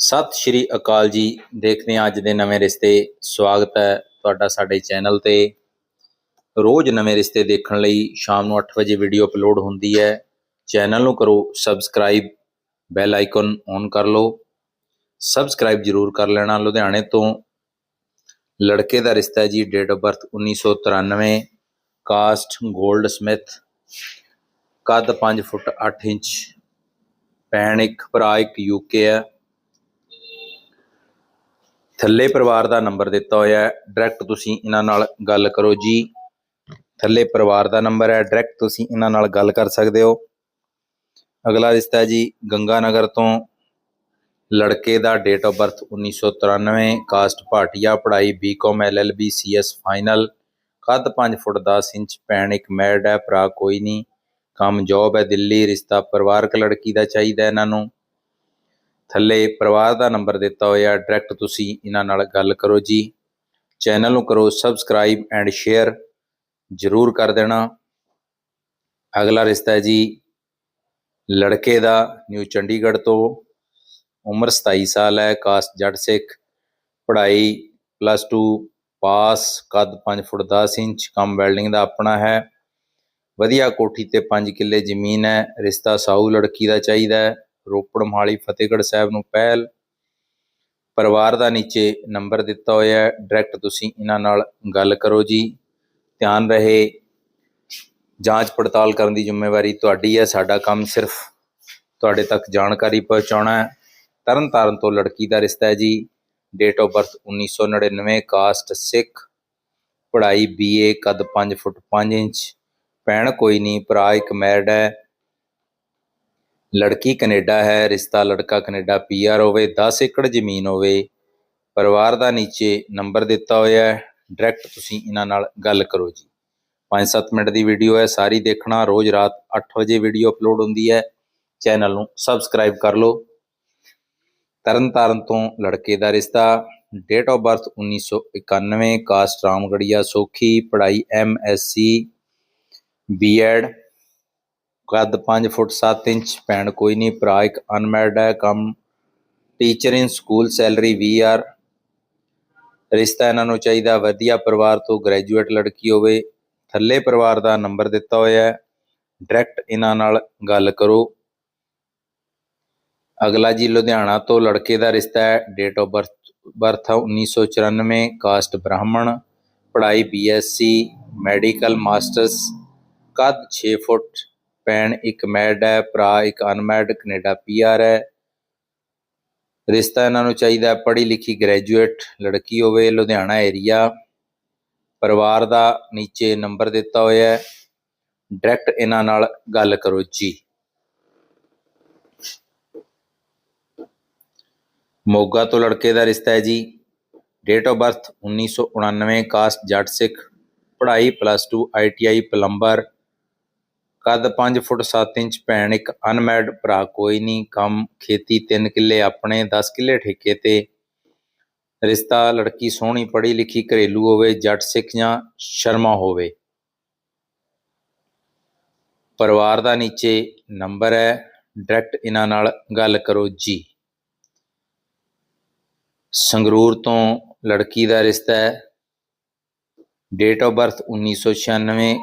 ਸਤਿ ਸ਼੍ਰੀ ਅਕਾਲ ਜੀ। ਦੇਖਦੇ ਹਾਂ ਅੱਜ ਦੇ ਨਵੇਂ ਰਿਸ਼ਤੇ। ਸਵਾਗਤ ਹੈ ਤੁਹਾਡਾ ਸਾਡੇ ਚੈਨਲ ਤੇ। ਰੋਜ਼ ਨਵੇਂ ਰਿਸ਼ਤੇ ਦੇਖਣ ਲਈ ਸ਼ਾਮ ਨੂੰ 8 ਵਜੇ ਵੀਡੀਓ ਅਪਲੋਡ ਹੁੰਦੀ ਹੈ। ਚੈਨਲ ਨੂੰ ਕਰੋ ਸਬਸਕ੍ਰਾਈਬ। ਬੈਲ ਆਈਕਨ ਔਨ ਕਰ ਲਓ। ਸਬਸਕ੍ਰਾਈਬ ਜਰੂਰ ਕਰ ਲੈਣਾ। ਲੁਧਿਆਣੇ ਤੋਂ ਲੜਕੇ ਦਾ ਰਿਸ਼ਤਾ ਜੀ date of birth 1993 caste goldsmith ਕੱਦ 5 ਫੁੱਟ 8 ਇੰਚ। ਭੈਣ ਇੱਕ, ਭਰਾ ਇੱਕ ਯੂਕੇ ਹੈ। ਥੱਲੇ ਪਰਿਵਾਰ ਦਾ ਨੰਬਰ ਦਿੱਤਾ ਹੋਇਆ ਹੈ। ਡਾਇਰੈਕਟ ਤੁਸੀਂ ਇਹਨਾਂ ਨਾਲ ਗੱਲ ਕਰੋ ਜੀ। ਥੱਲੇ ਪਰਿਵਾਰ ਦਾ ਨੰਬਰ ਹੈ। ਡਾਇਰੈਕਟ ਤੁਸੀਂ ਇਹਨਾਂ ਨਾਲ ਗੱਲ ਕਰ ਸਕਦੇ ਹੋ। ਅਗਲਾ ਰਿਸ਼ਤਾ ਜੀ ਗੰਗਾ ਨਗਰ ਤੋਂ। ਲੜਕੇ ਦਾ date of birth 1993 caste Bhatia, ਪੜ੍ਹਾਈ ਬੀਕਾਮ ਐਲਐਲਬੀ ਸੀਐਸ ਫਾਈਨਲ ਕੱਦ 5 ਫੁੱਟ 10 ਇੰਚ, ਭੈਣ ਇੱਕ ਮੈਡ ਹੈ, ਭਰਾ ਕੋਈ ਨਹੀਂ। ਕੰਮ ਜੌਬ ਹੈ, ਦਿੱਲੀ। ਰਿਸ਼ਤਾ ਪਰਿਵਾਰਕ ਲੜਕੀ ਦਾ ਚਾਹੀਦਾ ਇਹਨਾਂ ਨੂੰ। ਥੱਲੇ ਪਰਿਵਾਰ ਦਾ ਨੰਬਰ ਦਿੱਤਾ ਹੋਇਆ ਡਾਇਰੈਕਟ ਤੁਸੀਂ ਇਹਨਾਂ ਨਾਲ ਗੱਲ ਕਰੋ ਜੀ। ਚੈਨਲ ਨੂੰ ਕਰੋ ਸਬਸਕ੍ਰਾਈਬ ਐਂਡ ਸ਼ੇਅਰ ਜਰੂਰ ਕਰ ਦੇਣਾ। ਅਗਲਾ ਰਿਸ਼ਤਾ ਹੈ ਜੀ ਲੜਕੇ ਦਾ ਨਿਊ ਚੰਡੀਗੜ੍ਹ ਤੋਂ। ਉਮਰ 27 ਸਾਲ ਹੈ ਕਾਸਟ ਜੱਟ ਸਿੱਖ। ਪੜ੍ਹਾਈ ਪਲੱਸ 2 ਪਾਸ ਕੱਦ 5 ਫੁੱਟ 10 ਇੰਚ, ਕੰਮ ਵੈਲਡਿੰਗ ਦਾ ਆਪਣਾ ਹੈ। ਵਧੀਆ ਕੋਠੀ ਤੇ 5 ਕਿੱਲੇ ਜ਼ਮੀਨ ਹੈ, ਰਿਸ਼ਤਾ ਸਾਊ ਲੜਕੀ ਦਾ ਚਾਹੀਦਾ ਹੈ। ਰੋਪੜ ਮਹਾਲੀ ਫਤਿਹਗੜ੍ਹ ਸਾਹਿਬ ਨੂੰ ਪਹਿਲ ਪਰਿਵਾਰ ਦਾ ਨੀਚੇ ਨੰਬਰ ਦਿੱਤਾ ਹੋਇਆ ਹੈ। ਡਾਇਰੈਕਟ ਤੁਸੀਂ ਇਹਨਾਂ ਨਾਲ ਗੱਲ ਕਰੋ ਜੀ। ਧਿਆਨ ਰਹੇ। ਜਾਂਚ ਪੜਤਾਲ ਕਰਨ ਦੀ ਜ਼ਿੰਮੇਵਾਰੀ ਤੁਹਾਡੀ ਹੈ। ਸਾਡਾ ਕੰਮ ਸਿਰਫ ਤੁਹਾਡੇ ਤੱਕ ਜਾਣਕਾਰੀ ਪਹੁੰਚਾਉਣਾ ਹੈ। ਤਰਨ ਤਾਰਨ ਤੋਂ ਲੜਕੀ ਦਾ ਰਿਸ਼ਤਾ ਹੈ ਜੀ। Date of birth 1999 caste Sikh. ਪੜ੍ਹਾਈ ਬੀਏ ਕਦ 5 ਫੁੱਟ 5 ਇੰਚ। ਭੈਣ ਕੋਈ ਨਹੀਂ, ਭਰਾ ਇੱਕ ਮੈਰਡ ਹੈ। ਲੜਕੀ ਕੈਨੇਡਾ ਹੈ, ਰਿਸ਼ਤਾ ਲੜਕਾ ਕੈਨੇਡਾ ਪੀਆਰ ਹੋਵੇ 10 ਏਕੜ ਜ਼ਮੀਨ ਹੋਵੇ, ਪਰਿਵਾਰ ਦਾ ਨੀਚੇ ਨੰਬਰ ਦਿੱਤਾ ਹੋਇਆ ਹੈ ਡਾਇਰੈਕਟ ਤੁਸੀਂ ਇਹਨਾਂ ਨਾਲ ਗੱਲ ਕਰੋ ਜੀ। 5-7 ਮਿੰਟ ਦੀ ਵੀਡੀਓ ਹੈ, ਸਾਰੀ ਦੇਖਣਾ, ਰੋਜ਼ ਰਾਤ 8 ਵਜੇ ਵੀਡੀਓ ਅਪਲੋਡ ਹੁੰਦੀ ਹੈ ਚੈਨਲ ਨੂੰ ਸਬਸਕ੍ਰਾਈਬ ਕਰ ਲਓ। ਤਰਨ ਤਾਰਨ ਤੋਂ ਲੜਕੇ ਦਾ ਰਿਸ਼ਤਾ date of birth 1991 caste Ramgarhia Sokhi, ਪੜ੍ਹਾਈ ਐਮਐਸਸੀ ਬੀਐਡ ਕੱਦ 5 ਫੁੱਟ 7 ਇੰਚ, ਭੈਣ ਕੋਈ ਨਹੀਂ, ਭਰਾ ਇੱਕ ਅਨਮੈਰਿਡ ਹੈ, ਕੰਮ ਟੀਚਰ ਇਨ ਸਕੂਲ ਸੈਲਰੀ 20 ਰਿਸ਼ਤਾ ਇਹਨਾਂ ਨੂੰ ਚਾਹੀਦਾ, ਵਧੀਆ ਪਰਿਵਾਰ ਤੋਂ ਗ੍ਰੈਜੂਏਟ ਲੜਕੀ ਹੋਵੇ, ਥੱਲੇ ਪਰਿਵਾਰ ਦਾ ਨੰਬਰ ਦਿੱਤਾ ਹੋਇਆ ਹੈ। ਡਾਇਰੈਕਟ ਇਹਨਾਂ ਨਾਲ ਗੱਲ ਕਰੋ। ਅਗਲਾ ਜੀ ਲੁਧਿਆਣਾ ਤੋਂ ਲੜਕੇ ਦਾ ਰਿਸ਼ਤਾ ਹੈ date of birth birth 1994 caste Brahmin, ਪੜ੍ਹਾਈ ਬੀਐਸਸੀ ਮੈਡੀਕਲ ਮਾਸਟਰਸ ਕੱਦ 6 ਫੁੱਟ ਭੈਣ ਇੱਕ ਮੈਡ ਹੈ, ਭਰਾ ਇੱਕ ਅਨਮੈਰਿਡ ਕੈਨੇਡਾ ਪੀਆਰ ਹੈ। ਰਿਸ਼ਤਾ ਇਹਨਾਂ ਨੂੰ ਚਾਹੀਦਾ ਪੜ੍ਹੀ ਲਿਖੀ ਗ੍ਰੈਜੂਏਟ ਲੜਕੀ ਹੋਵੇ, ਲੁਧਿਆਣਾ ਏਰੀਆ ਪਰਿਵਾਰ ਦਾ ਨੀਚੇ ਨੰਬਰ ਦਿੱਤਾ ਹੋਇਆ ਹੈ। ਡਾਇਰੈਕਟ ਇਹਨਾਂ ਨਾਲ ਗੱਲ ਕਰੋ ਜੀ। ਮੋਗਾ ਤੋਂ ਲੜਕੇ ਦਾ ਰਿਸ਼ਤਾ ਹੈ ਜੀ। Date of birth 1999 caste Jatt Sikh. ਪੜ੍ਹਾਈ ਪਲੱਸ 2 ਆਈਟੀਆਈ ਪਲੰਬਰ ਕੱਦ 5 ਫੁੱਟ 7 ਇੰਚ ਭੈਣ, ਇੱਕ ਅਨਮੈਰਿਡ ਭਰਾ, ਕੋਈ ਨਹੀਂ, ਕੰਮ, ਖੇਤੀ 3 ਕਿੱਲੇ, ਆਪਣੇ 10 ਕਿੱਲੇ ਠੇਕੇ ਤੇ। ਰਿਸ਼ਤਾ, ਲੜਕੀ ਸੋਹਣੀ, ਪੜ੍ਹੀ ਲਿਖੀ, ਘਰੇਲੂ ਹੋਵੇ, ਜੱਟ ਸਿੱਖ ਜਾਂ ਸ਼ਰਮਾ ਹੋਵੇ। ਪਰਿਵਾਰ ਦਾ ਨੀਚੇ ਨੰਬਰ ਹੈ ਡਾਇਰੈਕਟ ਇਹਨਾਂ ਨਾਲ ਗੱਲ ਕਰੋ ਜੀ। ਸੰਗਰੂਰ ਤੋਂ ਲੜਕੀ ਦਾ ਰਿਸ਼ਤਾ ਹੈ ਡੇਟ ਆਫ ਬਰਥ 1996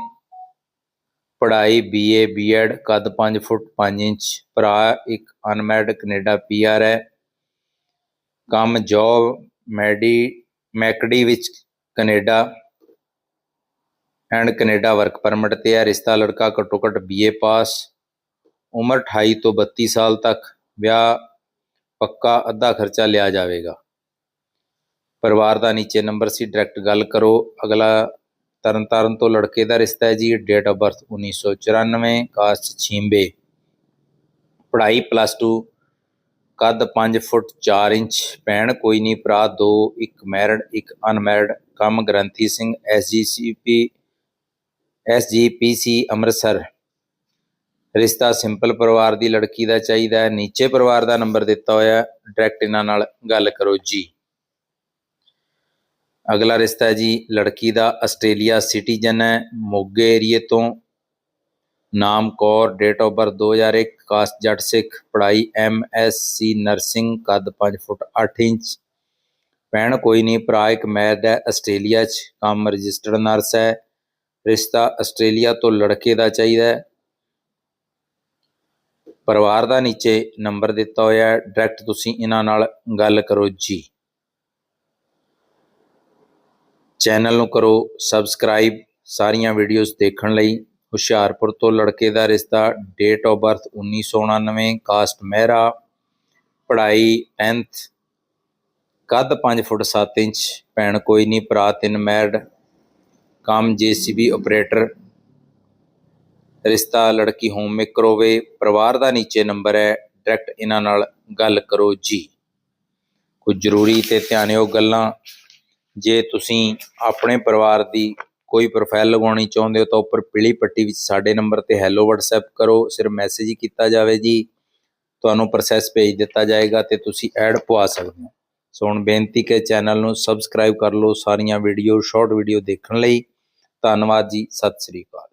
ਪੜ੍ਹਾਈ ਬੀਏ ਬੀਐਡ ਕੱਦ 5 ਫੁੱਟ 5 ਇੰਚ, ਭਰਾ ਇੱਕ ਅਨਮੈਰਿਡ ਕੈਨੇਡਾ ਪੀਆਰ ਹੈ। ਕੰਮ ਜੌਬ ਮੈਡੀ, ਮੈਕਡੀ ਵਿੱਚ Canada and Canada work permit ਤੇ ਹੈ। ਰਿਸ਼ਤਾ ਲੜਕਾ ਘੱਟੋ ਘੱਟ ਬੀਏ ਪਾਸ ਉਮਰ 28 ਤੋਂ 32 ਸਾਲ ਤੱਕ। ਵਿਆਹ ਪੱਕਾ ਅੱਧਾ ਖਰਚਾ ਲਿਆ ਜਾਵੇਗਾ। ਪਰਿਵਾਰ ਦਾ ਨੀਚੇ ਨੰਬਰ ਸੀ। ਡਾਇਰੈਕਟ ਗੱਲ ਕਰੋ। ਅਗਲਾ ਤਰਨਤਾਰਨ ਤੋਂ ਲੜਕੇ ਦਾ ਰਿਸ਼ਤਾ ਹੈ ਜੀ ਡੇਟ ਆਫ ਬਰਥ 1994 ਕਾਸਟ ਛਿੰਬੇ। ਪੜ੍ਹਾਈ ਪਲੱਸ 2 ਕੱਦ 5 ਫੁੱਟ 4 ਇੰਚ ਪੈਣ ਕੋਈ ਨਹੀਂ, ਭਰਾ ਦੋ, ਇੱਕ ਮੈਰਿਡ ਇੱਕ ਅਨਮੈਰਿਡ ਕੰਮ ਗ੍ਰੰਥੀ ਸਿੰਘ ਐਸਜੀਸੀਪੀ ਐਸਜੀਪੀਸੀ ਅੰਮ੍ਰਿਤਸਰ। ਰਿਸ਼ਤਾ ਸਿੰਪਲ ਪਰਿਵਾਰ ਦੀ ਲੜਕੀ ਦਾ ਚਾਹੀਦਾ ਹੈ, ਨੀਚੇ ਪਰਿਵਾਰ ਦਾ ਨੰਬਰ ਦਿੱਤਾ ਹੋਇਆ ਡਾਇਰੈਕਟ ਇਹਨਾਂ ਨਾਲ ਗੱਲ ਕਰੋ ਜੀ। ਅਗਲਾ ਰਿਸ਼ਤਾ ਹੈ ਜੀ ਲੜਕੀ ਦਾ ਆਸਟ੍ਰੇਲੀਆ ਸਿਟੀਜ਼ਨ ਹੈ, ਮੋਗੇ ਏਰੀਏ ਤੋਂ। ਨਾਮ Kaur date of birth 2001 caste Jatt Sikh, ਪੜ੍ਹਾਈ ਐਮ ਐਸ ਸੀ ਨਰਸਿੰਗ, ਕੱਦ 5 ਫੁੱਟ 8 ਇੰਚ। ਪੈਣ ਕੋਈ ਨਹੀਂ, ਭਰਾ ਇੱਕ ਮੈਰਿਡ ਹੈ, ਆਸਟ੍ਰੇਲੀਆ 'ਚ, ਕੰਮ ਰਜਿਸਟਰਡ ਨਰਸ ਹੈ। ਰਿਸ਼ਤਾ ਆਸਟ੍ਰੇਲੀਆ ਤੋਂ ਲੜਕੇ ਦਾ ਚਾਹੀਦਾ ਹੈ। ਪਰਿਵਾਰ ਦਾ ਨੀਚੇ ਨੰਬਰ ਦਿੱਤਾ ਹੋਇਆ ਹੈ। ਡਾਇਰੈਕਟ ਤੁਸੀਂ ਇਹਨਾਂ ਨਾਲ ਗੱਲ ਕਰੋ ਜੀ। ਚੈਨਲ ਨੂੰ ਕਰੋ ਸਬਸਕ੍ਰਾਈਬ ਸਾਰੀਆਂ ਵੀਡੀਓਜ਼ ਦੇਖਣ ਲਈ। ਹੁਸ਼ਿਆਰਪੁਰ ਤੋਂ ਲੜਕੇ ਦਾ ਰਿਸ਼ਤਾ date of birth 1999 caste Mehra, ਪੜ੍ਹਾਈ 10th ਕੱਦ 5 ਫੁੱਟ 7 ਇੰਚ, ਭੈਣ ਕੋਈ ਨਹੀਂ, ਭਰਾ ਤਿੰਨ ਮੈਰਡ ਕੰਮ ਜੀਸੀਬੀ ਆਪਰੇਟਰ ਰਿਸ਼ਤਾ ਲੜਕੀ ਹੋਮ ਮੇਕਰ ਹੋਵੇ, ਪਰਿਵਾਰ ਦਾ ਨੀਚੇ ਨੰਬਰ ਹੈ ਡਾਇਰੈਕਟ ਇਹਨਾਂ ਨਾਲ ਗੱਲ ਕਰੋ ਜੀ। ਕੁਝ ਜ਼ਰੂਰੀ ਤੇ ਧਿਆਨਯੋਗ ਗੱਲਾਂ ਜੇ ਤੁਸੀਂ ਆਪਣੇ ਪਰਿਵਾਰ ਦੀ ਕੋਈ ਪ੍ਰੋਫਾਈਲ ਲਗਾਉਣੀ ਚਾਹੁੰਦੇ ਹੋ ਤਾਂ ਉੱਪਰ ਪੀਲੀ ਪੱਟੀ ਵਿੱਚ ਸਾਡੇ ਨੰਬਰ ਤੇ ਹੈਲੋ WhatsApp ਕਰੋ, ਸਿਰਫ ਮੈਸੇਜ ਹੀ ਕੀਤਾ ਜਾਵੇ ਜੀ। ਤੁਹਾਨੂੰ ਪ੍ਰੋਸੈਸ ਭੇਜ ਦਿੱਤਾ ਜਾਏਗਾ ਤੇ ਤੁਸੀਂ ਐਡ ਪਵਾ ਸਕਦੇ ਹੋ। ਸੋ ਹੁਣ ਬੇਨਤੀ ਕਿ ਚੈਨਲ ਨੂੰ ਸਬਸਕ੍ਰਾਈਬ ਕਰ ਲਓ ਸਾਰੀਆਂ ਵੀਡੀਓ ਸ਼ਾਰਟ ਵੀਡੀਓ ਦੇਖਣ ਲਈ। ਧੰਨਵਾਦ ਜੀ, ਸਤਿ ਸ੍ਰੀ ਅਕਾਲ।